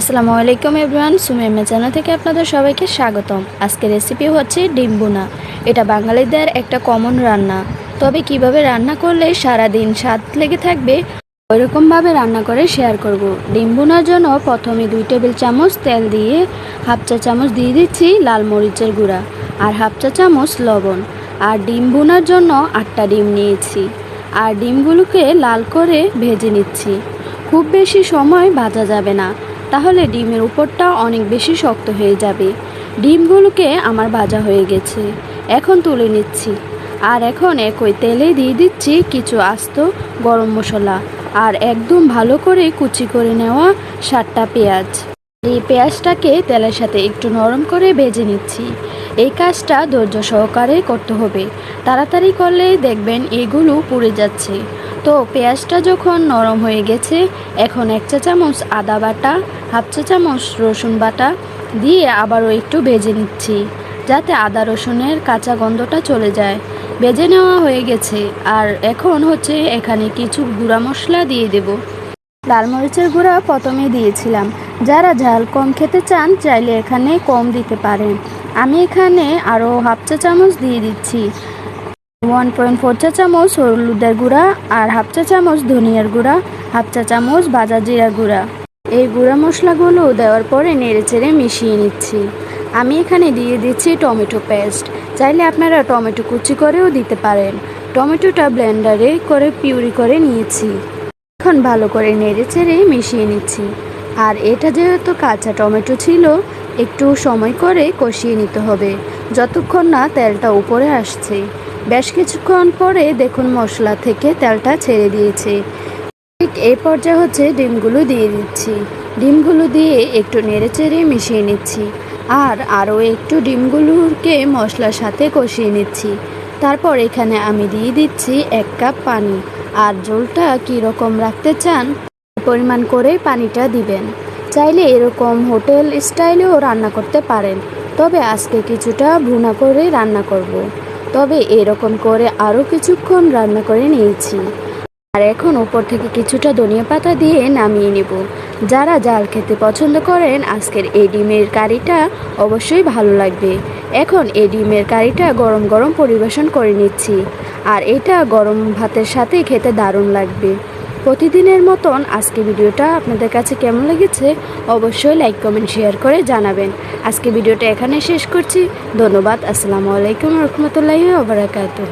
আসসালামু আলাইকুম everyone, সুমেমা channel থেকে আপনাদের সবাইকে স্বাগতম। আজকের রেসিপি হচ্ছে ডিম বোনা এটা বাঙালিদের একটা কমন রান্না। তবে কীভাবে রান্না করলে সারা দিন স্বাদ লেগে থাকবে, ওইরকমভাবে রান্না করে শেয়ার করব। ডিম বোনার জন্য প্রথমে দুই টেবিল চামচ তেল দিয়ে হাফ চা চামচ দিয়ে দিচ্ছি লাল মরিচের গুঁড়া আর হাফ চা চামচ লবণ। আর ডিম বোনার জন্য আটটা ডিম নিয়েছি। আর ডিমগুলোকে লাল করে ভেজে নিচ্ছি। খুব বেশি সময় ভাজা যাবে না। তাহলে ডিমের উপরটা অনেক বেশি শক্ত হয়ে যাবে। ডিমগুলোকে আমার ভাজা হয়ে গেছে। এখন তুলে নিচ্ছি। আর এখন একই তেলে দিয়ে দিচ্ছি কিছু আস্ত গরম মশলা আর একদম ভালো করে কুচি করে নেওয়া সাতটা পেঁয়াজ। এই পেঁয়াজটাকে তেলের সাথে একটু নরম করে ভেজে নিচ্ছি। এই কাজটা ধৈর্য সহকারে করতে হবে। তাড়াতাড়ি করলে দেখবেন এগুলো পুড়ে যাচ্ছে। তো পেঁয়াজটা যখন নরম হয়ে গেছে, এখন এক চা চামচ আদা বাটা হাফ চা চামচ রসুন বাটা দিয়ে আবারও একটু ভেজে নিচ্ছি, যাতে আদা রসুনের কাঁচা গন্ধটা চলে যায়। ভেজে নেওয়া হয়ে গেছে, আর এখন হচ্ছে এখানে কিছু গুঁড়া মশলা দিয়ে দেবো। লাল মরিচের গুঁড়া প্রথমে দিয়েছিলাম। যারা ঝাল কম খেতে চান, চাইলে এখানে কম দিতে পারেন। আমি এখানে আরও হাফ চা চামচ দিয়ে দিচ্ছি। ওয়ান পয়েন্ট ফোর চা চামচ হলুদের গুঁড়া আর হাফ চা চামচ ধনিয়ার গুঁড়া, হাফ চা চামচ বাজা জিরা গুঁড়া। এই গুঁড়া মশলাগুলো দেওয়ার পরে নেড়ে চেড়ে মিশিয়ে নিচ্ছি। আমি এখানে দিয়ে দিচ্ছি টমেটো পেস্ট। চাইলে আপনারা টমেটো কুচি করেও দিতে পারেন। টমেটোটা ব্লেন্ডারে করে পিউরি করে নিয়েছি। এখন ভালো করে নেড়ে চেড়ে মিশিয়ে নিচ্ছি। আর এটা যেহেতু কাঁচা টমেটো ছিল, একটু সময় করে কষিয়ে নিতে হবে। যতক্ষণ না তেলটা উপরে আসছে। বেশ কিছুক্ষণ পরে দেখুন মশলা থেকে তেলটা ছেড়ে দিয়েছে। ঠিক এই পর্যায়ে হচ্ছে ডিমগুলো দিয়ে দিচ্ছি। ডিমগুলো দিয়ে একটু নেড়ে চেড়ে মিশিয়ে নিচ্ছি। আর আরও একটু ডিমগুলোকে মশলার সাথে কষিয়ে নিচ্ছি। তারপর এখানে আমি দিয়ে দিচ্ছি এক কাপ পানি। আর ঝোলটা কীরকম রাখতে চান পরিমাণ করে পানিটা দিবেন। চাইলে এরকম হোটেল স্টাইলেও রান্না করতে পারেন। তবে আজকে কিছুটা ভুনা করে রান্না করব। তবে এরকম করে আরও কিছুক্ষণ রান্না করে নিয়েছি। আর এখন উপর থেকে কিছুটা ধনিয়া পাতা দিয়ে নামিয়ে নেব। যারা জাল খেতে পছন্দ করেন, আজকের এই ডিমের কারিটা অবশ্যই ভালো লাগবে। এখন এই ডিমের কারিটা গরম গরম পরিবেশন করে নিচ্ছি। আর এটা গরম ভাতের সাথে খেতে দারুণ লাগবে। প্রতিদিনের মতন আজকে ভিডিওটা আপনাদের কাছে কেমন লেগেছে, অবশ্যই লাইক, কমেন্ট, শেয়ার করে জানাবেন। আজকে ভিডিওটা এখানে শেষ করছি। ধন্যবাদ। আসসালামু আলাইকুম রহমতুল্লাহি ওবরাকাতুহ